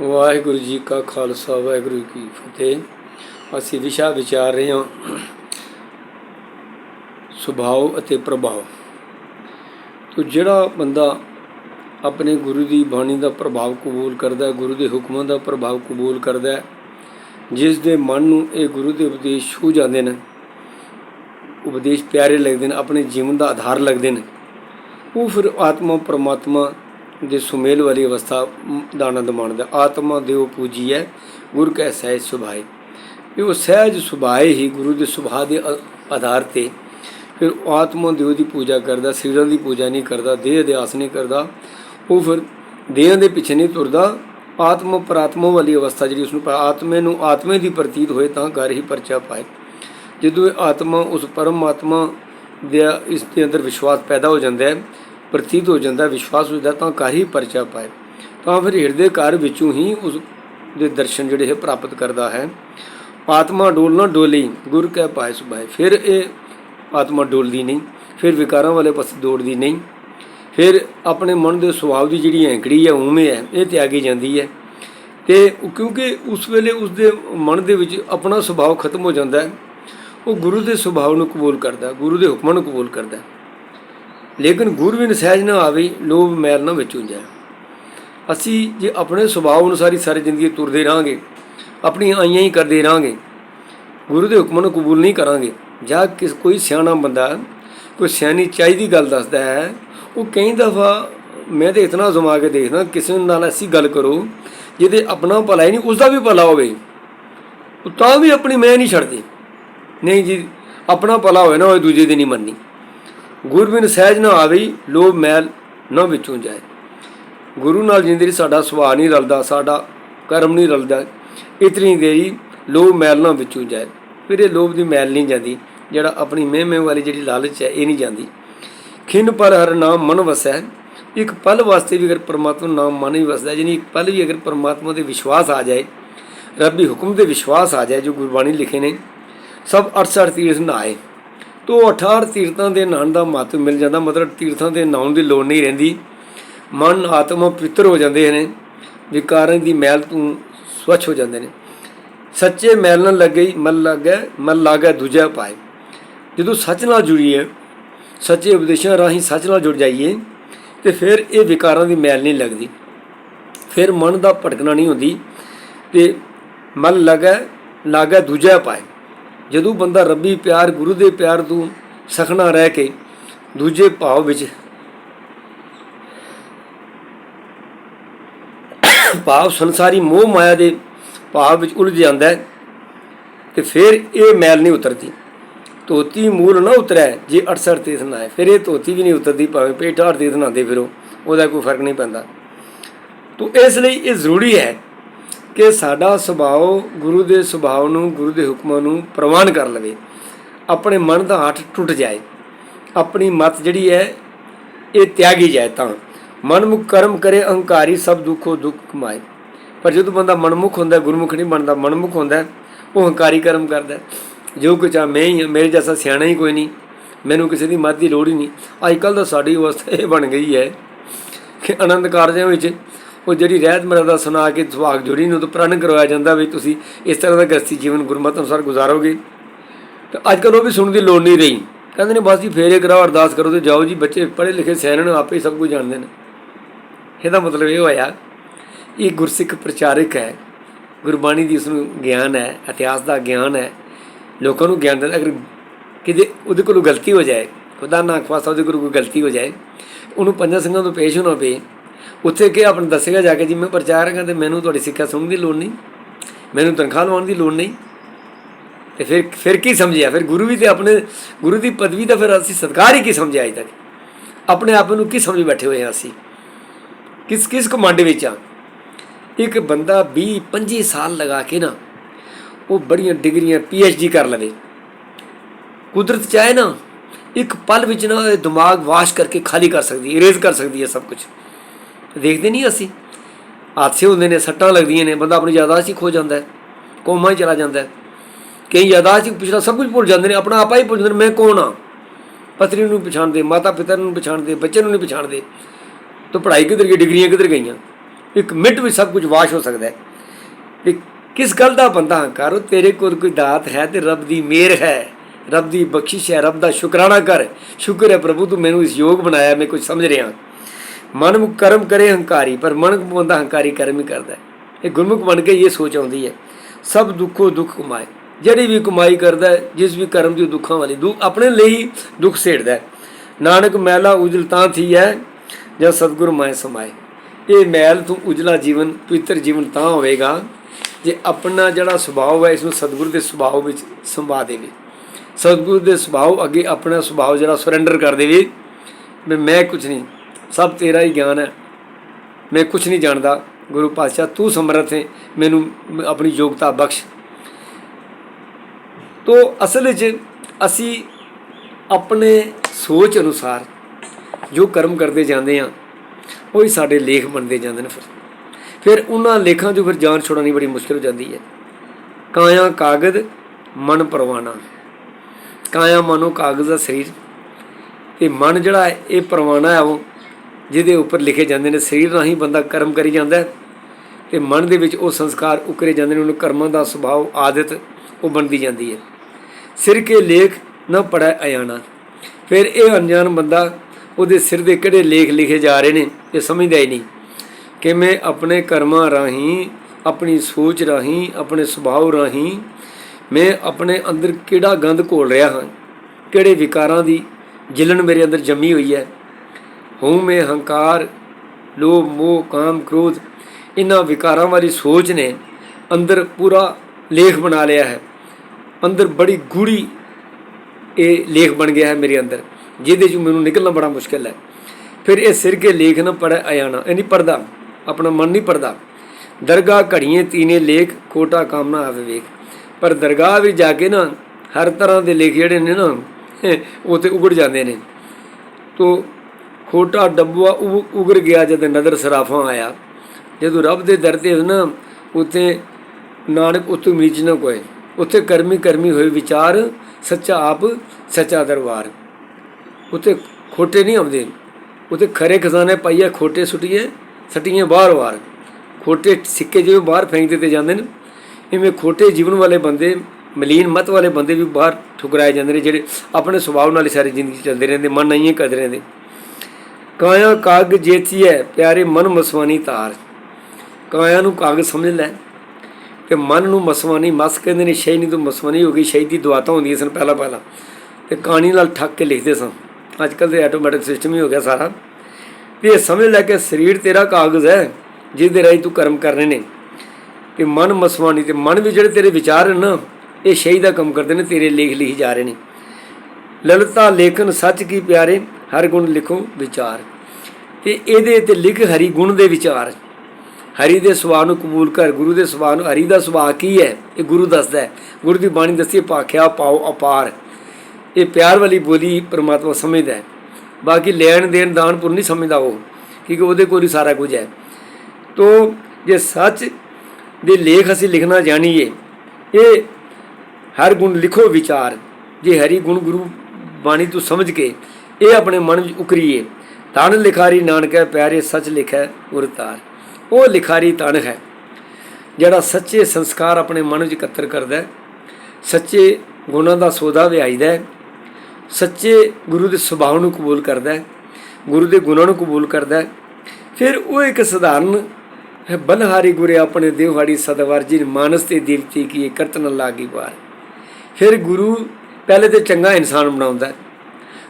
ਵਾਹਿਗੁਰੂ ਜੀ ਕਾ ਖਾਲਸਾ, ਵਾਹਿਗੁਰੂ ਜੀ ਕੀ ਫਤਿਹ। ਅਸੀਂ ਵਿਸ਼ਾ ਵਿਚਾਰ ਰਹੇ ਹਾਂ ਸੁਭਾਅ ਅਤੇ ਪ੍ਰਭਾਵ। ਤੋ ਜਿਹੜਾ ਬੰਦਾ ਆਪਣੇ ਗੁਰੂ ਦੀ ਬਾਣੀ ਦਾ ਪ੍ਰਭਾਵ ਕਬੂਲ ਕਰਦਾ ਗੁਰੂ ਦੇ ਹੁਕਮਾਂ ਦਾ ਪ੍ਰਭਾਵ ਕਬੂਲ ਕਰਦਾ ਜਿਸ ਦੇ ਮਨ ਨੂੰ ਇਹ ਗੁਰੂ ਦੇ ਉਪਦੇਸ਼ ਛੂ ਜਾਂਦੇ ਨੇ, ਉਪਦੇਸ਼ ਪਿਆਰੇ ਲੱਗਦੇ ਨੇ, ਆਪਣੇ ਜੀਵਨ ਦਾ ਆਧਾਰ ਲੱਗਦੇ ਨੇ, ਉਹ ਫਿਰ ਆਤਮਾ, ਪਰਮਾਤਮਾ ਦੇ ਸੁਮੇਲ ਵਾਲੀ ਅਵਸਥਾ ਦਾ ਆਨੰਦ ਮਾਣਦਾ। ਆਤਮਾ ਦੇਵ ਪੂਜੀਐ ਗੁਰ ਕੈ ਸਹਿਜ ਸੁਭਾਏ। ਇਹ ਉਹ ਸਹਿਜ ਸੁਭਾਏ ਹੀ ਗੁਰੂ ਦੇ ਸੁਭਾਅ ਦੇ ਆ- ਆਧਾਰ ਤੇ ਫਿਰ ਆਤਮਾ ਦੇਵ ਦੀ ਪੂਜਾ ਕਰਦਾ, ਸਰੀਰਾਂ ਦੀ ਪੂਜਾ ਨਹੀਂ ਕਰਦਾ, ਦੇਹ ਦੇ ਆਸ ਨਹੀਂ ਕਰਦਾ, ਉਹ ਫਿਰ ਦੇਹਾਂ ਦੇ ਪਿੱਛੇ ਨਹੀਂ ਤੁਰਦਾ। ਆਤਮ ਪ੍ਰਾਤਮਾ ਵਾਲੀ ਅਵਸਥਾ ਜਿਹੜੀ ਉਸ ਨੂੰ ਆਤਮੇ ਨੂੰ ਆਤਮੇ ਦੀ ਪ੍ਰਤੀਤ ਹੋਏ ਤਾਂ ਘਰ ਹੀ ਪਰਚਾ ਪਾਏ। ਜਦੋਂ ਇਹ ਆਤਮਾ, ਉਸ ਪਰਮਾਤਮਾ ਦੇ ਇਸ ਦੇ ਅੰਦਰ ਵਿਸ਼ਵਾਸ ਪੈਦਾ ਹੋ ਜਾਂਦਾ ਹੈ ਪ੍ਰਤੀਤ ਹੋ ਜਾਂਦਾ, ਵਿਸ਼ਵਾਸ ਹੋ ਜਾਂਦਾ, ਤਾਂ ਘਰ ਹੀ ਪਰਚਾ ਪਾਏ। ਤਾਂ ਫਿਰ ਹਿਰਦੇ ਘਰ ਵਿੱਚੋਂ ਹੀ ਉਸ ਦੇ ਦਰਸ਼ਨ ਜਿਹੜੇ ਹੈ ਪ੍ਰਾਪਤ ਕਰਦਾ ਹੈ। ਆਤਮਾ ਡੋਲਣਾ ਡੋਲੀ, ਗੁਰ ਕੈ ਪਾਏ ਸੁਭਾਏ। ਫਿਰ ਇਹ ਆਤਮਾ ਡੋਲਦੀ ਨਹੀਂ, ਫਿਰ ਵਿਕਾਰਾਂ ਵਾਲੇ ਪਾਸੇ ਦੌੜਦੀ ਨਹੀਂ। ਫਿਰ ਆਪਣੇ ਮਨ ਦੇ ਸੁਭਾਅ ਦੀ ਜਿਹੜੀ ਐਂਕੜੀ ਹੈ ਉਵੇਂ ਹੈ, ਇਹ ਤਿਆਗੀ ਜਾਂਦੀ ਹੈ। ਤੇ ਕਿਉਂਕਿ ਉਸ ਵੇਲੇ ਉਸ ਦੇ ਮਨ ਦੇ ਵਿੱਚ ਆਪਣਾ ਸੁਭਾਅ ਖਤਮ ਹੋ ਜਾਂਦਾ ਹੈ, ਉਹ ਗੁਰੂ ਦੇ ਸੁਭਾਅ ਨੂੰ ਕਬੂਲ ਕਰਦਾ, ਗੁਰੂ ਦੇ ਹੁਕਮਾਂ ਨੂੰ ਕਬੂਲ ਕਰਦਾ ਲੇਕਿਨ ਗੁਰੂ ਵੀ ਸਹਿਜ ਨਾ ਆਵੇ, ਲੋਭ ਮੈਲ ਨਾ ਵਿੱਚੋਂ ਜਾਏ ਅਸੀਂ ਜੇ ਆਪਣੇ ਸੁਭਾਅ ਅਨੁਸਾਰ ਹੀ ਸਾਰੀ ਜ਼ਿੰਦਗੀ ਤੁਰਦੇ ਰਹਾਂਗੇ, ਆਪਣੀਆਂ ਆਈਆਂ ਹੀ ਕਰਦੇ ਰਹਾਂਗੇ, ਗੁਰੂ ਦੇ ਹੁਕਮਾਂ ਨੂੰ ਕਬੂਲ ਨਹੀਂ ਕਰਾਂਗੇ, ਜਾਂ ਕਿਸ ਕੋਈ ਸਿਆਣਾ ਬੰਦਾ, ਕੋਈ ਸਿਆਣੀ ਚਾਹੀਦੀ ਗੱਲ ਦੱਸਦਾ ਹੈ, ਉਹ ਕਈ ਦਫਾ ਮੈਂ ਤੇ ਇਤਨਾ ਜ਼ਮਾ ਕੇ ਦੇਖਦਾ, ਕਿਸੇ ਨਾਲ ਐਸੀ ਗੱਲ ਕਰੋ, ਜਿਹਦੇ ਆਪਣਾ ਭਲਾ ਹੀ ਨਹੀਂ ਉਸ ਦਾ ਵੀ ਭਲਾ ਹੋਵੇ, ਉਹ ਤਾਂ ਵੀ ਆਪਣੀ ਮੈਂ ਨਹੀਂ ਛੱਡਦੀ। ਨਹੀਂ ਜੀ, ਆਪਣਾ ਭਲਾ ਹੋਵੇ ਨਾ ਹੋਏ, ਦੂਜੇ ਦੀ ਨਹੀਂ ਮੰਨਣੀ ਗੁਰਬਿਨ ਸਹਿਜ ਨਾ ਆਵੇ ਲੋਭ ਮੈਲ ਨਾ ਵਿੱਚੋਂ ਜਾਏ। ਗੁਰੂ ਨਾਲ ਜਿੰਦਰੀ ਸਾਡਾ ਸੁਭਾਅ ਨਹੀਂ ਰਲਦਾ, ਸਾਡਾ ਕਰਮ ਨਹੀਂ ਰਲਦਾ, ਇਤਨੀ ਦੇਰੀ ਲੋਭ ਮੈਲ ਨਾ ਵਿੱਚੋਂ ਜਾਏ। ਫਿਰ ਇਹ ਲੋਭ ਦੀ ਮੈਲ ਨਹੀਂ ਜਾਂਦੀ, ਜਿਹੜਾ ਆਪਣੀ ਮਹਿਮੇ ਵਾਲੀ ਜਿਹੜੀ ਲਾਲਚ ਹੈ, ਇਹ ਨਹੀਂ ਜਾਂਦੀ। ਖਿੰਨ ਪਰ ਹਰ ਨਾਮ ਮਨ ਵਸੈ, ਇੱਕ ਪਲ ਵਾਸਤੇ ਵੀ ਅਗਰ ਪਰਮਾਤਮਾ ਨਾਮ ਮਨ ਹੀ ਵਸਦਾ ਜਿਹਨੀ ਇੱਕ ਪਲ ਵੀ ਅਗਰ ਪਰਮਾਤਮਾ ਦੇ ਵਿਸ਼ਵਾਸ ਆ ਜਾਏ, ਰੱਬੀ ਹੁਕਮ ਦੇ ਵਿਸ਼ਵਾਸ ਆ ਜਾਏ, ਜੋ ਗੁਰਬਾਣੀ ਲਿਖੇ ਨੇ, ਸਭ 68 ਤੀਰਥ ਨਹਾਏ ਤੋ 68 ਤੀਰਥਾਂ ਦੇ ਨਹਾਉਣ ਦਾ ਮਹੱਤਵ ਮਿਲ ਜਾਂਦਾ, ਮਤਲਬ ਤੀਰਥਾਂ ਦੇ ਨਹਾਉਣ ਦੀ ਲੋੜ ਨਹੀਂ ਰਹਿੰਦੀ। ਮਨ ਆਤਮਾ ਪਵਿੱਤਰ ਹੋ ਜਾਂਦੇ ਨੇ, ਵਿਕਾਰਾਂ ਦੀ ਮੈਲ ਤੋਂ ਸਵੱਛ ਹੋ ਜਾਂਦੇ ਨੇ। ਸੱਚੇ ਮੈਲ ਨਾਲ ਲੱਗੇ ਮਨ ਲੱਗੇ ਮਨ ਲਾਗਾ ਦੂਜਾ ਪਾਏ। ਜਦੋਂ ਸੱਚ ਨਾਲ ਜੁੜੀਏ, ਸੱਚੇ ਉਪਦੇਸ਼ਾਂ ਰਾਹੀਂ ਸੱਚ ਨਾਲ ਜੁੜ ਜਾਈਏ, ਤੇ ਫਿਰ ਇਹ ਵਿਕਾਰਾਂ ਦੀ ਮੈਲ ਨਹੀਂ ਲੱਗਦੀ। ਫਿਰ ਮਨ ਦਾ ਭਟਕਣਾ ਨਹੀਂ ਹੁੰਦੀ, ਤੇ ਮਨ ਲਗਾ, ਲਾਗਾ ਦੂਜਾ ਪਾਏ। ਜਦੋਂ ਬੰਦਾ ਰੱਬੀ ਪਿਆਰ, ਗੁਰੂ ਦੇ ਪਿਆਰ ਤੋਂ ਸਖਣਾ ਰਹਿ ਕੇ ਦੂਜੇ ਭਾਵ ਵਿੱਚ ਭਾਵ ਸੰਸਾਰੀ ਮੋਹ ਮਾਇਆ ਦੇ ਭਾਵ ਵਿੱਚ ਉਲਝ ਜਾਂਦਾ ਹੈ ਤੇ ਫਿਰ ਇਹ ਮੈਲ ਨਹੀਂ ਉਤਰਦੀ। ਧੋਤੀ ਮੂਲ ਨਾ ਉਤਰੈ, ਜੇ 68 ਤੀਰਥ ਨਾ ਹੈ ਫਿਰ ਇਹ ਧੋਤੀ ਵੀ ਨਹੀਂ ਉਤਰਦੀ, ਭਾਵੇਂ ਪੇਟ 68 ਤੀਰਥ ਨਾਂਦੇ ਫਿਰੋ, ਉਹਦਾ ਕੋਈ ਫ਼ਰਕ ਨਹੀਂ ਪੈਂਦਾ। ਤੋ ਇਸ ਲਈ ਇਹ ਜ਼ਰੂਰੀ ਹੈ ਕਿ ਸਾਡਾ ਸੁਭਾਅ ਗੁਰੂ ਦੇ ਸੁਭਾਅ ਨੂੰ ਗੁਰੂ ਦੇ ਹੁਕਮਾਂ ਨੂੰ ਪ੍ਰਵਾਨ ਕਰ ਲਵੇ। ਆਪਣੇ ਮਨ ਦਾ ਹੱਥ ਟੁੱਟ ਜਾਏ। ਆਪਣੀ ਮਤ ਜਿਹੜੀ ਹੈ ਇਹ ਤਿਆਗੀ ਜਾਏ ਤਾਂ। ਮਨਮੁਖ ਕਰਮ ਕਰੇ ਅਹੰਕਾਰੀ ਸਭ ਦੁੱਖੋ ਦੁੱਖ ਕਮਾਏ। ਪਰ ਜਦੋਂ ਬੰਦਾ ਮਨਮੁਖ ਹੁੰਦਾ ਗੁਰਮੁਖ ਨਹੀਂ ਬਣਦਾ ਮਨਮੁਖ ਹੁੰਦਾ ਉਹ ਹੰਕਾਰੀ ਕਰਮ ਕਰਦਾ ਜੋ ਕੁਛ ਆ ਮੈਂ ਹੀ ਹਾਂ, ਮੇਰੇ ਜੈਸਾ ਸਿਆਣਾ ਹੀ ਕੋਈ ਨਹੀਂ। ਮੈਨੂੰ ਕਿਸੇ ਦੀ ਮਦਦ ਦੀ ਲੋੜ ਹੀ ਨਹੀਂ। ਅੱਜ ਕੱਲ ਤਾਂ ਸਾਡੀ ਅਵਸਥਾ ਇਹ ਬਣ ਗਈ ਹੈ ਕਿ ਆਨੰਦ ਕਾਰਜਾਂ ਵਿੱਚ ਉਹ ਜਿਹੜੀ ਰਹਿਤ ਮਰਦਾ ਸੁਣਾ ਕੇ ਸੁਹਾਗ ਜੋੜੀ ਨੂੰ ਤਾਂ ਪ੍ਰਣ ਕਰਵਾਇਆ ਜਾਂਦਾ ਵੀ ਤੁਸੀਂ ਇਸ ਤਰ੍ਹਾਂ ਦਾ ਗ੍ਰਸਤੀ ਜੀਵਨ ਗੁਰਮਤਿ ਅਨੁਸਾਰ ਗੁਜ਼ਾਰੋਗੇ। ਤਾਂ ਅੱਜ ਕੱਲ ਉਹ ਵੀ ਸੁਣਨ ਦੀ ਲੋੜ ਨਹੀਂ ਰਹੀ। ਕਹਿੰਦੇ ਨੇ, ਬਸ ਜੀ, ਫੇਰੇ ਕਰਾਓ ਅਰਦਾਸ ਕਰੋ ਤੇ ਜਾਓ ਜੀ, ਬੱਚੇ ਪੜ੍ਹੇ ਲਿਖੇ ਸਿਆਣੇ ਨੇ ਆਪੇ ਹੀ ਸਭ ਕੁਝ ਜਾਣਦੇ ਨੇ। ਇਹਦਾ ਮਤਲਬ ਇਹ ਹੋਇਆ, ਇਹ ਗੁਰਸਿੱਖ ਪ੍ਰਚਾਰਕ ਹੈ। ਗੁਰਬਾਣੀ ਦੀ ਉਸ ਨੂੰ ਗਿਆਨ ਹੈ, ਇਤਿਹਾਸ ਦਾ ਗਿਆਨ ਹੈ। ਲੋਕਾਂ ਨੂੰ ਗਿਆਨ ਦਿੰਦਾ, ਅਗਰ ਕਿਤੇ ਉਹਦੇ ਕੋਲੋਂ ਗਲਤੀ ਹੋ ਜਾਏ, ਖੁਦਾ ਨਾ ਖਾਸਾ ਉਹਦੇ ਕੋਲੋਂ ਕੋਈ ਗਲਤੀ ਹੋ ਜਾਏ, ਉਹਨੂੰ ਪੰਜਾਂ ਸਿੰਘਾਂ ਤੋਂ ਪੇਸ਼ ਹੋਣਾ ਪਏ। ਉੱਥੇ ਕਿ ਆਪਣੇ ਦੱਸੇਗਾ ਜਾ ਕੇ ਜੀ ਮੈਂ ਪ੍ਰਚਾਰਕ ਹਾਂ ਤੇ ਮੈਨੂੰ ਤੁਹਾਡੀ ਸਿੱਖਿਆ ਸੁਣਨ ਦੀ ਲੋੜ ਨਹੀਂ, ਮੈਨੂੰ ਤਨਖਾਹ ਲਵਾਉਣ ਦੀ ਲੋੜ ਨਹੀਂ। ਤੇ ਫਿਰ ਫਿਰ ਕੀ ਸਮਝਿਆ? ਫਿਰ ਗੁਰੂ ਵੀ ਤੇ ਆਪਣੇ, ਗੁਰੂ ਦੀ ਪਦਵੀ ਦਾ ਫਿਰ ਅਸੀਂ ਸਤਿਕਾਰ ਹੀ ਕੀ ਸਮਝਿਆ ਅਜੇ ਤੱਕ? ਆਪਣੇ ਆਪ ਨੂੰ ਕੀ ਸਮਝ ਬੈਠੇ ਹੋਏ ਹਾਂ ਅਸੀਂ? ਕਿਸ ਕਿਸ ਕਮਾਂਡ ਵਿੱਚ ਆ? ਇੱਕ ਬੰਦਾ 20 25 ਸਾਲ ਲਗਾ ਕੇ ਨਾ, ਉਹ ਬੜੀਆਂ ਡਿਗਰੀਆਂ ਡੀ ਕਰ ਲਵੇ। ਕੁਦਰਤ ਚਾਹੇ ਨਾ, ਇੱਕ ਪਲ ਵਿੱਚ ਨਾ ਇਹ ਦਿਮਾਗ ਵਾਸ਼ ਕਰਕੇ ਖਾਲੀ ਕਰ ਸਕਦੀ ਹੈ ਇਰੇਜ਼ ਕਰ ਸਕਦੀ ਹੈ ਸਭ ਕੁਝ ਦੇਖਦੇ ਨਹੀਂ ਅਸੀਂ। ਹਾਦਸੇ ਹੁੰਦੇ ਨੇ, ਸੱਟਾਂ ਲੱਗਦੀਆਂ ਨੇ, ਬੰਦਾ ਆਪਣੀ ਯਾਦਾਸ਼ਤ ਹੀ ਖੋ ਜਾਂਦਾ ਹੈ, ਕੋਮਾ ਹੀ ਚਲਾ ਜਾਂਦਾ ਹੈ। ਕਈ ਯਾਦਾਸ਼ਤ ਹੀ ਪਿਛਲਾ ਸਭ ਕੁਝ ਭੁੱਲ ਜਾਂਦੇ ਨੇ, ਆਪਣਾ ਆਪਾ ਹੀ ਭੁੱਲ ਜਾਂਦੇ ਨੇ, ਮੈਂ ਕੌਣ ਆ ਪਤਨੀ ਨੂੰ ਪਛਾਣਦੇ ਮਾਤਾ ਪਿਤਾ ਨੂੰ ਪਛਾਣਦੇ ਬੱਚੇ ਨੂੰ ਨਹੀਂ ਪਛਾਣਦੇ ਤਾਂ ਪੜ੍ਹਾਈ ਕਿੱਧਰ ਗਈ, ਡਿਗਰੀਆਂ ਕਿੱਧਰ ਗਈਆਂ? ਇੱਕ ਮਿੰਟ ਵਿੱਚ ਸਭ ਕੁਝ ਵਾਸ਼ ਹੋ ਸਕਦਾ ਹੈ। ਵੀ ਕਿਸ ਗੱਲ ਦਾ ਬੰਦਾ ਕਰ, ਤੇਰੇ ਕੋਲ ਕੋਈ ਦਾਤ ਹੈ ਤੇ ਰੱਬ ਦੀ ਮਿਹਰ ਹੈ। ਰੱਬ ਦੀ ਬਖਸ਼ਿਸ਼ ਹੈ, ਰੱਬ ਦਾ ਸ਼ੁਕਰਾਨਾ ਕਰ। ਸ਼ੁਕਰ ਹੈ ਪ੍ਰਭੂ, ਤੂੰ ਮੈਨੂੰ ਇਸ ਯੋਗ ਬਣਾਇਆ, ਮੈਂ ਕੁਝ ਸਮਝ ਰਿਹਾ ਮਨ ਮੁਖ ਕਰਮ ਕਰੇ ਹੰਕਾਰੀ, ਪਰ ਮਨ ਬੰਦਾ ਹੰਕਾਰੀ ਕਰਮ ਹੀ ਕਰਦਾ ਹੈ। ਇਹ ਗੁਰਮੁਖ ਬਣ ਕੇ ਇਹ ਸੋਚ ਆਉਂਦੀ ਹੈ। ਸਭ ਦੁੱਖੋ ਦੁੱਖ ਕਮਾਏ। ਜਿਹੜੀ ਵੀ ਕਮਾਈ ਕਰਦਾ ਹੈ, ਜਿਸ ਵੀ ਕਰਮ ਦੀ ਦੁੱਖਾਂ ਵਾਲੀ, ਦੁੱਖ ਆਪਣੇ ਲਈ ਦੁੱਖ ਸੇੜਦਾ ਹੈ। ਨਾਨਕ ਮੈਲਾ ਉਜਲ ਤਾਂ ਥੀ ਹੈ ਜਦ ਸਤਿਗੁਰ ਮਾਇ ਸਮਾਏ। ਇਹ ਮੈਲ ਤੋਂ ਉਜਲਾ ਜੀਵਨ, ਪਵਿੱਤਰ ਜੀਵਨ ਤਾਂ ਹੋਵੇਗਾ, ਜੇ ਆਪਣਾ ਜਿਹੜਾ ਸੁਭਾਅ ਹੈ, ਇਸ ਨੂੰ ਸਤਿਗੁਰ ਦੇ ਸੁਭਾਅ ਵਿੱਚ ਸੰਭਾ ਦੇਵੇ। ਸਤਿਗੁਰ ਦੇ ਸੁਭਾਅ ਅੱਗੇ ਆਪਣਾ ਸੁਭਾਅ ਜਿਹੜਾ ਸਰੈਂਡਰ ਕਰ ਦੇਵੇ, ਵੀ ਮੈਂ ਕੁਝ ਨਹੀਂ ਸਭ ਤੇਰਾ ਹੀ ਗਿਆਨ ਹੈ। ਮੈਂ ਕੁਝ ਨਹੀਂ ਜਾਣਦਾ। ਗੁਰੂ ਪਾਤਸ਼ਾਹ, ਤੂੰ ਸਮਰੱਥ ਹੈ। ਮੈਨੂੰ ਆਪਣੀ ਯੋਗਤਾ ਬਖਸ਼। ਤੋ ਅਸਲ ਵਿੱਚ ਅਸੀਂ ਆਪਣੇ ਸੋਚ ਅਨੁਸਾਰ ਜੋ ਕਰਮ ਕਰਦੇ ਜਾਂਦੇ ਆ ਉਹ ਹੀ ਸਾਡੇ ਲੇਖ ਬਣਦੇ ਜਾਂਦੇ ਨੇ ਫਿਰ। ਫਿਰ ਉਹਨਾਂ ਲੇਖਾਂ 'ਚੋਂ ਫਿਰ ਜਾਨ ਛੁਡਾਉਣੀ ਬੜੀ ਮੁਸ਼ਕਿਲ ਹੋ ਜਾਂਦੀ ਹੈ। ਕਾਇਆ ਕਾਗਦ ਮਨ ਪਰਵਾਨਾ ਕਾਇਆ ਮਨੋ ਕਾਗਜ਼ ਦਾ ਸਰੀਰ। ਤੇ ਮਨ ਜਿਹੜਾ ਹੈ, ਇਹ ਪਰਵਾਨਾ ਹੈ, ਉਹ ਜਿਹਦੇ ਉੱਪਰ ਲਿਖੇ ਜਾਂਦੇ ਨੇ, ਸਰੀਰ ਰਾਹੀਂ ਬੰਦਾ ਕਰਮ ਕਰੀ ਜਾਂਦਾ ਹੈ ਤੇ ਮਨ ਦੇ ਵਿੱਚ ਉਹ ਸੰਸਕਾਰ ਉਕਰੇ ਜਾਂਦੇ ਨੇ, ਉਹਨੂੰ ਕਰਮਾਂ ਦਾ ਸੁਭਾਅ, ਆਦਤ ਉਹ ਬਣਦੀ ਜਾਂਦੀ ਹੈ। ਸਿਰ ਕੇ ਲੇਖ ਨਾ ਪੜੈ ਆਇਆਣਾ ਫਿਰ ਇਹ ਅਣਜਾਣ ਬੰਦਾ ਉਹਦੇ ਸਿਰ ਦੇ ਕਿਹੜੇ ਲੇਖ ਲਿਖੇ ਜਾ ਰਹੇ ਨੇ, ਇਹ ਸਮਝਦਾ ਹੀ ਨਹੀਂ ਕਿ ਮੈਂ ਆਪਣੇ ਕਰਮਾਂ ਰਾਹੀਂ, ਆਪਣੀ ਸੋਚ ਰਾਹੀਂ, ਆਪਣੇ ਸੁਭਾਅ ਰਾਹੀਂ, ਮੈਂ ਆਪਣੇ ਅੰਦਰ ਕਿਹੜਾ ਗੰਦ ਘੋਲ ਰਿਹਾ ਹਾਂ, ਕਿਹੜੇ ਵਿਕਾਰਾਂ ਦੀ ਜਿਲਣ ਮੇਰੇ ਅੰਦਰ ਜੰਮੀ ਹੋਈ ਹੈ ਹੂੰ ਮੈਂ ਹੰਕਾਰ, ਲੋਭ, ਮੋਹ, ਕਾਮ, ਕ੍ਰੋਧ ਇਹਨਾਂ ਵਿਕਾਰਾਂ ਵਾਲੀ ਸੋਚ ਨੇ ਅੰਦਰ ਪੂਰਾ ਲੇਖ ਬਣਾ ਲਿਆ ਹੈ। ਅੰਦਰ ਬੜੀ ਗੂੜੀ ਇਹ ਲੇਖ ਬਣ ਗਿਆ ਹੈ ਮੇਰੇ ਅੰਦਰ, ਜਿਹਦੇ ਚੋਂ ਮੈਨੂੰ ਨਿਕਲਣਾ ਬੜਾ ਮੁਸ਼ਕਿਲ ਹੈ। ਫਿਰ ਇਹ ਸਿਰ ਕੇ ਲੇਖ ਨਾ ਪੜੈ ਆਇਆਣਾ ਇਹ ਨਹੀਂ ਪੜਦਾ ਆਪਣਾ ਮਨ ਨਹੀਂ ਪੜਦਾ ਦਰਗਾਹ ਘੜੀਏ ਤੀਨੇ ਲੇਖ, ਕੋਟਾ ਕਾਮਨਾ ਆਵੇ ਵੇਖ। ਪਰ ਦਰਗਾਹ ਵੀ ਜਾ ਕੇ ਨਾ, ਹਰ ਤਰ੍ਹਾਂ ਦੇ ਲੇਖ ਜਿਹੜੇ ਨੇ ਨਾ ਉਤੇ ਉਗੜ ਜਾਂਦੇ ਨੇ। ਤੋ ਖੋਟਾ ਡੱਬਾ ਉ- ਗਿਆ ਜਦ ਨਦਰ ਸਰਾਫਾਂ ਆਇਆ। ਜਦੋਂ ਰੱਬ ਦੇ ਦਰ ਤੇ ਨਾ ਉਤੇ ਨਾਨਕ ਉਤੋਂ ਮੀਚ ਨਾ ਕੋਏ। ਉਥੇ ਕਰਮੀ ਕਰਮੀ ਹੋਏ ਵਿਚਾਰ, ਸੱਚਾ ਆਪ, ਸੱਚਾ ਦਰਬਾਰ। ਉਤੇ ਖੋਟੇ ਨਹੀਂ ਆਉਂਦੇ। ਉਤੇ ਖਰੇ ਖਜ਼ਾਨੇ ਪਾਈਏ, ਖੋਟੇ ਸੁਟੀਏ, ਸਟੀਏ ਬਾਹਰ ਬਾਹਰ ਖੋਟੇ ਸਿੱਕੇ ਜਿਵੇਂ ਬਾਹਰ ਫੈਂਕ ਦਿੱਤੇ ਜਾਂਦੇ ਨੇ। ਇਵੇਂ ਖੋਟੇ ਜੀਵਨ ਵਾਲੇ ਬੰਦੇ, ਮਲੀਨ ਮਤ ਵਾਲੇ ਬੰਦੇ ਵੀ ਬਾਹਰ ਠੁਕਰਾਏ ਜਾਂਦੇ ਨੇ, ਜਿਹੜੇ ਆਪਣੇ ਸੁਭਾਅ ਨਾਲ ਹੀ ਸਾਰੀ ਜ਼ਿੰਦਗੀ ਚੱਲਦੇ ਰਹਿੰਦੇ, ਮਨ ਨਹੀਂ ਕਰਦੇ ਰਹਿੰਦੇ। ਕਾਇਆ ਕਾਗ ਜੇਤੀ ਹੈ ਪਿਆਰੇ ਮਨ ਮਸਵਾਨੀ ਤਾਰ। ਕਾਇਆ ਨੂੰ ਕਾਗਜ਼ ਸਮਝ ਲੈ। ਤੇ ਮਨ ਨੂੰ ਮਸਵਾਨੀ ਮਸ ਕਹਿੰਦੇ ਨੇ ਸ਼ੈ ਨਹੀਂ ਤੋਂ ਮਸਵਾਨੀ ਹੋ ਗਈ ਸ਼ੈ ਦੀ ਦੁਆਤਾਂ ਹੁੰਦੀਆਂ ਸਨ ਪਹਿਲਾਂ ਪਹਿਲਾਂ। ਤੇ ਕਹਾਣੀ ਨਾਲ ਠੱਕ ਕੇ ਲਿਖਦੇ ਸਨ। ਅੱਜ ਕੱਲ ਤੇ ਆਟੋਮੈਟਿਕ ਸਿਸਟਮ ਹੀ ਹੋ ਗਿਆ ਸਾਰਾ। ਵੀ ਇਹ ਸਮਝ ਲੈ ਕੇ ਸਰੀਰ ਤੇਰਾ ਕਾਗਜ਼ ਹੈ, ਜਿਹਦੇ ਰਾਹੀਂ ਤੂੰ ਕਰਮ ਕਰਨੇ ਨੇ। ਤੇ ਮਨ ਮਸਵਾਨੀ ਤੇ ਮਨ ਵੀ ਜਿਹੜੇ ਤੇਰੇ ਵਿਚਾਰ ਹਨ ਨਾ, ਇਹ ਸ਼ੈ ਦਾ ਕੰਮ ਕਰਦੇ ਨੇ, ਤੇਰੇ ਲੇਖ ਲਿਖੀ ਜਾ ਰਹੇ ਨੇ। ਲਲਤਾ ਲੇਖਨ ਸੱਚ ਕੀ ਪਿਆਰੇ ਹਰ ਗੁਣ ਲਿਖੋ ਵਿਚਾਰ। ਤੇ ਇਹਦੇ ਤੇ ਲਿਖ ਹਰੀ ਗੁਣ ਦੇ ਵਿਚਾਰ। ਹਰੀ ਦੇ ਸੁਭਾਅ ਨੂੰ ਕਬੂਲ ਕਰ ਗੁਰੂ ਦੇ ਸੁਭਾਅ ਨੂੰ ਹਰੀ ਦਾ ਸੁਭਾਅ ਕੀ ਹੈ? ਇਹ ਗੁਰੂ ਦੱਸਦਾ ਹੈ। ਗੁਰੂ ਦੀ ਬਾਣੀ ਦੱਸੀ ਹੈ, ਭਾਖਿਆ ਪਾਓ ਅਪਾਰ। ਇਹ ਪਿਆਰ ਵਾਲੀ ਬੋਲੀ ਪ੍ਰਮਾਤਮਾ ਸਮਝਦਾ ਹੈ। ਬਾਕੀ ਲੈਣ ਦੇਣ ਦਾਨਪੁਰ ਨਹੀਂ ਸਮਝਦਾ ਉਹ ਕਿਉਂਕਿ ਉਹਦੇ ਕੋਲ ਹੀ ਸਾਰਾ ਕੁਝ ਹੈ। ਤੋ ਜੇ ਸੱਚ ਦੇ ਲੇਖ ਅਸੀਂ ਲਿਖਣਾ ਜਾਣੀਏ ਇਹ ਹਰ ਗੁਣ ਲਿਖੋ ਵਿਚਾਰ। ਜੇ ਹਰੀ ਗੁਣ ਗੁਰੂ ਬਾਣੀ ਤੋਂ ਸਮਝ ਕੇ ਇਹ ਆਪਣੇ ਮਨ ਵਿੱਚ ਉਕਰੀਏ। ਤਨ ਲਿਖਾਰੀ ਨਾਨਕੈ, ਪਿਆਰੇ ਸੱਚ ਲਿਖੈ ਗੁਰ ਉਹ ਲਿਖਾਰੀ ਤਨ ਹੈ, ਜਿਹੜਾ ਸੱਚੇ ਸੰਸਕਾਰ ਆਪਣੇ ਮਨ ਵਿੱਚ ਇਕੱਤਰ ਕਰਦਾ ਸੱਚੇ ਗੁਣਾਂ ਦਾ ਸੌਦਾ ਵਿਆਈਦਾ ਸੱਚੇ ਗੁਰੂ ਦੇ ਸੁਭਾਅ ਨੂੰ ਕਬੂਲ ਕਰਦਾ ਗੁਰੂ ਦੇ ਗੁਣਾਂ ਨੂੰ ਕਬੂਲ ਕਰਦਾ ਫਿਰ ਉਹ ਇੱਕ ਸਧਾਰਨ ਹੈ ਬਨਹਾਰੀ ਗੁਰੇ ਆਪਣੇ ਦੇਵਹਾੜੀ ਸਦਵਰ ਜਿਨ ਮਾਨਸ ਤੇ ਦੇਵਤੀ ਕੀ ਇਹ ਕਰਤਨ ਲਾਗੀ ਵਾਰ। ਫਿਰ ਗੁਰੂ ਪਹਿਲੇ ਤੇ ਚੰਗਾ ਇਨਸਾਨ ਬਣਾਉਂਦਾ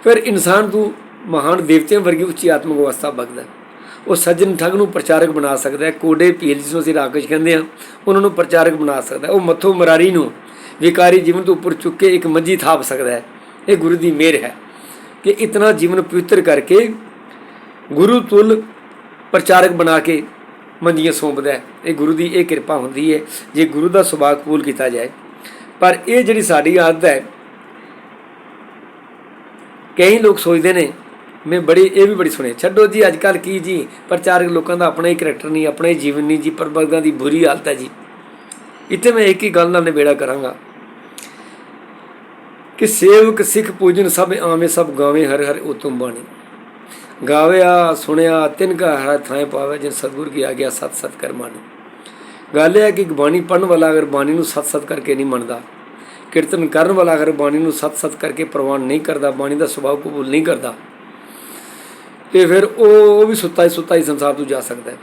ਫਿਰ ਇਨਸਾਨ ਤੋਂ ਮਹਾਨ ਦੇਵਤਿਆਂ ਵਰਗੀ ਉੱਚੀ ਆਤਮਿਕ ਅਵਸਥਾ ਬਖਦਾ ਉਹ ਸੱਜਣ ਠੱਗ ਨੂੰ ਪ੍ਰਚਾਰਕ ਬਣਾ ਸਕਦਾ ਹੈ। ਕੋਡੇ ਪੀਲ ਜਿਸ ਨੂੰ ਅਸੀਂ ਰਾਕਸ਼ ਕਹਿੰਦੇ ਆ ਉਹਨਾਂ ਨੂੰ ਪ੍ਰਚਾਰਕ ਬਣਾ ਸਕਦਾ ਉਹ ਮੱਥੋਂ ਮਰਾਰੀ ਨੂੰ ਵਿਕਾਰੀ ਜੀਵਨ ਤੋਂ ਉੱਪਰ ਚੁੱਕ ਕੇ ਇੱਕ ਮੰਜੀ ਥਾਪ ਸਕਦਾ ਹੈ। ਇਹ ਗੁਰੂ ਦੀ ਮਿਹਰ ਹੈ ਕਿ ਇਤਨਾ ਜੀਵਨ ਪਵਿੱਤਰ ਕਰਕੇ ਗੁਰੂ ਤੁਲ ਪ੍ਰਚਾਰਕ ਬਣਾ ਕੇ ਮੰਜੀਆਂ ਸੌਂਪਦਾ ਹੈ। ਇਹ ਗੁਰੂ ਦੀ ਇਹ ਕਿਰਪਾ ਹੁੰਦੀ ਹੈ, ਜੇ ਗੁਰੂ ਦਾ ਸੁਭਾਅ ਕਬੂਲ ਕੀਤਾ ਜਾਏ। ਪਰ ਇਹ ਜਿਹੜੀ ਸਾਡੀ ਆਦਤ ਹੈ ਕਈ ਲੋਕ ਸੋਚਦੇ ਨੇ, ਮੈਂ ਬੜੀ, ਇਹ ਵੀ ਬੜੀ ਸੁਣੇ ਛੱਡੋ ਜੀ ਅੱਜ ਕੱਲ ਕੀ ਜੀ, ਪ੍ਰਚਾਰਕ ਲੋਕਾਂ ਦਾ ਆਪਣਾ ਹੀ ਕਰੈਕਟਰ ਨਹੀਂ, ਆਪਣਾ ਹੀ ਜੀਵਨ ਨਹੀਂ ਜੀ ਪ੍ਰਬੰਧਾਂ ਦੀ ਬੁਰੀ ਹਾਲਤ ਹੈ ਜੀ। ਇੱਥੇ ਮੈਂ ਇੱਕ ਹੀ ਗੱਲ ਨਾਲ ਨਿਬੇੜਾ ਕਰਾਂਗਾ ਕਿ ਸੇਵਕ, ਸਿੱਖ, ਪੂਜਨ ਸਭ ਆਵੇਂ, ਸਭ ਗਾਵੇਂ, ਹਰ ਹਰ ਉਤਮ ਬਾਣੀ। ਗਾਵਿਆ, ਸੁਣਿਆ ਤਿਨਕਾ ਹਰਾ ਥਾਂ ਪਾਵੇ, ਜਿਨ ਸਤਿਗੁਰ ਕੀ ਆ ਗਿਆ ਸਤ ਸਤ ਕਰ ਗੱਲ ਇਹ ਹੈ ਕਿ ਬਾਣੀ ਪੜਨ ਵਾਲਾ ਅਗਰ ਬਾਣੀ ਨੂੰ ਸਤ ਸਤ ਕਰਕੇ ਨਹੀਂ ਮੰਨਦਾ ਕੀਰਤਨ ਕਰਨ ਵਾਲਾ ਅਗਰ ਬਾਣੀ ਨੂੰ ਸਤ ਸਤ ਕਰਕੇ ਪ੍ਰਵਾਨ ਨਹੀਂ ਕਰਦਾ, ਬਾਣੀ ਦਾ ਸੁਭਾਅ ਕਬੂਲ ਨਹੀਂ ਕਰਦਾ, ਤੇ ਫਿਰ ਉਹ ਉਹ ਵੀ ਸੁੱਤਾ ਹੀ ਸੁੱਤਾ ਹੀ ਸੰਸਾਰ ਤੋਂ ਜਾ ਸਕਦਾ ਹੈ।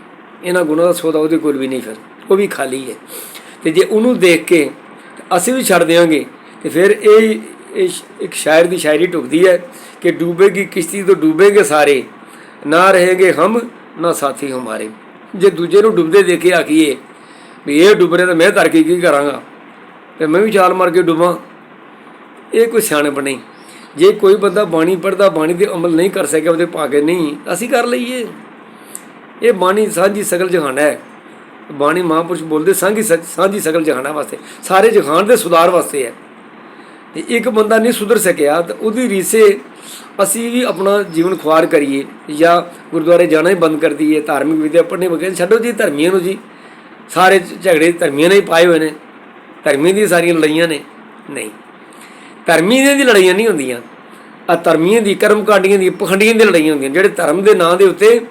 ਇਹਨਾਂ ਗੁਣਾਂ ਦਾ ਸੌਦਾ ਉਹਦੇ ਕੋਲ ਵੀ ਨਹੀਂ ਫਿਰ। ਉਹ ਵੀ ਖਾਲੀ ਹੈ। ਤੇ ਜੇ ਉਹਨੂੰ ਦੇਖ ਕੇ ਅਸੀਂ ਵੀ ਛੱਡ ਦਿਆਂਗੇ, ਤੇ ਫਿਰ ਇਹ ਇੱਕ ਸ਼ਾਇਰ ਦੀ ਸ਼ਾਇਰੀ ਟੁਕਦੀ ਹੈ ਕਿ ਡੂਬੇਗੀ, ਕਿਸ਼ਤੀ ਤੋਂ ਡੂਬेंगे ਸਾਰੇ, ਨਾ ਰਹੇਗੇ ਹਮ, ਨਾ ਸਾਥੀ ਹਮਾਰੇ। ਜੇ ਦੂਜੇ ਨੂੰ ਡੁੱਬਦੇ ਦੇਖੇ, ਆਖੀਏ, ਵੀ ਇਹ ਡੁੱਬ ਰਿਹਾ ਤਾਂ ਮੈਂ ਧਰ ਕੇ ਕੀ ਕਰਾਂਗਾ? ਤੇ ਮੈਂ ਵੀ ਛਾਲ ਮਾਰ ਕੇ ਡੁੱਬਾਂ। ਇਹ ਕੋਈ ਸਿਆਣਪ ਨਹੀਂ। ਜੇ ਕੋਈ ਬੰਦਾ ਬਾਣੀ ਪੜਦਾ ਬਾਣੀ ਦੇ ਅਮਲ ਨਹੀਂ ਕਰ ਸਕਿਆ, ਉਹਦੇ ਭਾਗੇ ਨਹੀਂ। ਅਸੀਂ ਕਰ ਲਈਏ। ਇਹ ਬਾਣੀ ਸਾਂਝੀ ਸਗਲ ਜਹਾਨ ਹੈ। ਬਾਣੀ ਮਹਾਂਪੁਰਸ਼ ਬੋਲਦੇ ਸਾਂਝੀ ਸਾਂਝੀ ਸਗਲ ਜਹਾਨਾਂ ਵਾਸਤੇ। ਸਾਰੇ ਜਹਾਨ ਦੇ ਸੁਧਾਰ ਵਾਸਤੇ ਹੈ। ਤੇ ਇੱਕ ਬੰਦਾ ਨਹੀਂ ਸੁਧਰ ਸਕਿਆ, ਤਾਂ ਉਹਦੀ ਰੀਸੇ ਅਸੀਂ ਵੀ ਆਪਣਾ ਜੀਵਨ ਖੁਆਰ ਕਰੀਏ। ਜਾਂ ਗੁਰਦੁਆਰੇ ਜਾਣਾ ਹੀ ਬੰਦ ਕਰ ਦਈਏ। ਧਾਰਮਿਕ ਵਿਦਿਆ ਪੜ੍ਹਨੀ ਬਗੈਰ ਛੱਡੋ ਜੀ, ਧਰਮੀਆਂ ਨੂੰ ਜੀ। ਸਾਰੇ ਝਗੜੇ ਧਰਮੀਆਂ ਨੇ ਹੀ ਪਾਏ ਹੋਏ ਨੇ। ਧਰਮੀ ਦੀਆਂ ਸਾਰੀਆਂ ਲੜਾਈਆਂ ਨੇ? ਨਹੀਂ। ਧਰਮੀ ਦੀਆਂ ਦੀ ਲੜਾਈਆਂ ਨਹੀਂ ਹੁੰਦੀਆਂ। ਆ ਧਰਮੀਆਂ ਦੀ, ਕਰਮਕਾਂਡੀਆਂ ਦੀ, ਪਖੰਡੀਆਂ ਦੀ ਲੜਾਈਆਂ ਹੁੰਦੀਆਂ। ਜਿਹੜੇ ਧਰਮ ਦੇ ਨਾਂ ਦੇ ਉੱਤੇ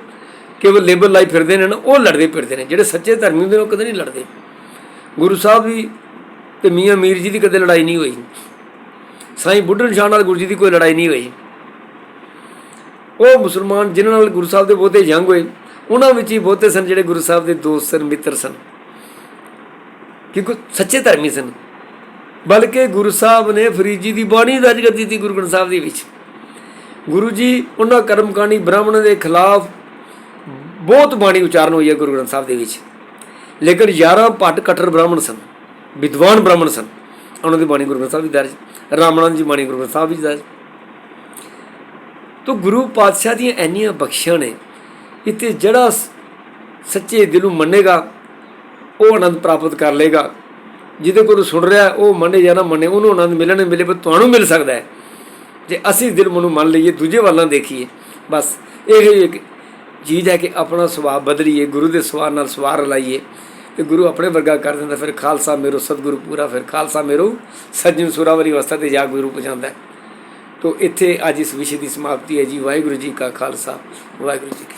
ਕੇਵਲ ਲੇਬਲ ਲਾਈ ਫਿਰਦੇ ਨੇ ਨਾ, ਉਹ ਲੜਦੇ ਫਿਰਦੇ ਨੇ। ਜਿਹੜੇ ਸੱਚੇ ਧਰਮੀ ਹੁੰਦੇ ਨੇ, ਉਹ ਕਦੇ ਨਹੀਂ ਲੜਦੇ। ਗੁਰੂ ਸਾਹਿਬ ਵੀ ਤੇ ਮੀਆਂ ਮੀਰ ਜੀ ਦੀ ਕਦੇ ਲੜਾਈ ਨਹੀਂ ਹੋਈ। ਸਾਈਂ ਬੁੱਢਨ ਨਿਸ਼ਾਨ ਨਾਲ ਗੁਰੂ ਜੀ ਦੀ ਕੋਈ ਲੜਾਈ ਨਹੀਂ ਹੋਈ। ਉਹ ਮੁਸਲਮਾਨ ਜਿਨ੍ਹਾਂ ਨਾਲ ਗੁਰੂ ਸਾਹਿਬ ਦੇ ਬਹੁਤੇ ਜੰਗ ਹੋਏ, ਉਹਨਾਂ ਵਿੱਚ ਹੀ ਬਹੁਤੇ ਸਨ ਜਿਹੜੇ ਗੁਰੂ ਸਾਹਿਬ ਦੇ ਦੋਸਤ ਸਨ, ਮਿੱਤਰ ਸਨ। ਕਿਉਂਕਿ ਸੱਚੇ ਧਰਮੀ ਸਨ। ਬਲਕਿ ਗੁਰੂ ਸਾਹਿਬ ਨੇ ਫਰੀਦ ਜੀ ਦੀ ਬਾਣੀ ਦਰਜ ਕਰ ਦਿੱਤੀ ਗੁਰੂ ਗ੍ਰੰਥ ਸਾਹਿਬ ਦੇ ਵਿੱਚ। ਗੁਰੂ ਜੀ ਉਹਨਾਂ ਕਰਮਕਾਂਡੀ ਬ੍ਰਾਹਮਣ ਦੇ ਖਿਲਾਫ ਬਹੁਤ ਬਾਣੀ ਉਚਾਰਨ ਹੋਈ ਹੈ ਗੁਰੂ ਗ੍ਰੰਥ ਸਾਹਿਬ ਦੇ ਵਿੱਚ। ਲੇਕਿਨ 11 ਭੱਟ ਕਟਰ ਬ੍ਰਾਹਮਣ ਸਨ, ਵਿਦਵਾਨ ਬ੍ਰਾਹਮਣ ਸਨ। ਉਹਨਾਂ ਦੀ ਬਾਣੀ ਗੁਰੂ ਗ੍ਰੰਥ ਸਾਹਿਬ ਦੀ ਦਰਜ ਰਾਮਨਾਥ ਜੀ ਬਾਣੀ ਗੁਰੂ ਗ੍ਰੰਥ ਸਾਹਿਬ ਵਿੱਚ ਦਰਜ। ਤੋ ਗੁਰੂ ਪਾਤਸ਼ਾਹ ਦੀਆਂ ਇੰਨੀਆਂ ਬਖਸ਼ੀਆਂ ਨੇ, ਇੱਥੇ ਜਿਹੜਾ ਸ- ਸੱਚੇ ਦਿਲੋਂ ਮੰਨੇਗਾ ਉਹ ਆਨੰਦ ਪ੍ਰਾਪਤ ਕਰ ਲੇਗਾ ਜਿਹਦੇ ਕੋਲ ਸੁਣ ਰਿਹਾ ਉਹ ਮੰਨੇ ਜਾਂ ਨਾ ਮੰਨੇ, ਉਹਨੂੰ ਆਨੰਦ ਮਿਲਣ ਮਿਲੇ ਪਰ ਤੁਹਾਨੂੰ ਮਿਲ ਸਕਦਾ ਹੈ। ਜੇ ਅਸੀਂ ਦਿਲ ਮਨੂੰ ਮੰਨ ਲਈਏ, ਦੂਜੇ ਵੱਲਾਂ ਦੇਖੀਏ, ਬਸ ਇਹ ਇੱਕ ਚੀਜ਼ ਹੈ ਕਿ ਆਪਣਾ ਸੁਭਾਅ ਬਦਲੀਏ, ਗੁਰੂ ਦੇ ਸਵਾਰ ਨਾਲ ਸਵਾਰ ਲਾਈਏ ਤੇ ਗੁਰੂ ਆਪਣੇ ਵਰਗਾ ਕਰ ਦਿੰਦਾ, ਫਿਰ ਖਾਲਸਾ ਮੇਰੋ ਸਤਿਗੁਰੂ ਪੂਰਾ, ਫਿਰ ਖਾਲਸਾ ਮੇਰੋ ਸੱਜਣ ਸੁਰਾਵਰੀ ਅਵਸਥਾ ਤੇ ਜਾ ਗੁਰੂ ਪਹੁੰਚਾਉਂਦਾ ਹੈ। ਤੋ ਇੱਥੇ ਅੱਜ ਇਸ ਵਿਸ਼ੇ ਦੀ ਸਮਾਪਤੀ ਹੈ ਜੀ। ਵਾਹਿਗੁਰੂ ਜੀ ਕਾ ਖਾਲਸਾ, ਵਾਹਿਗੁਰੂ ਜੀ ਕੀ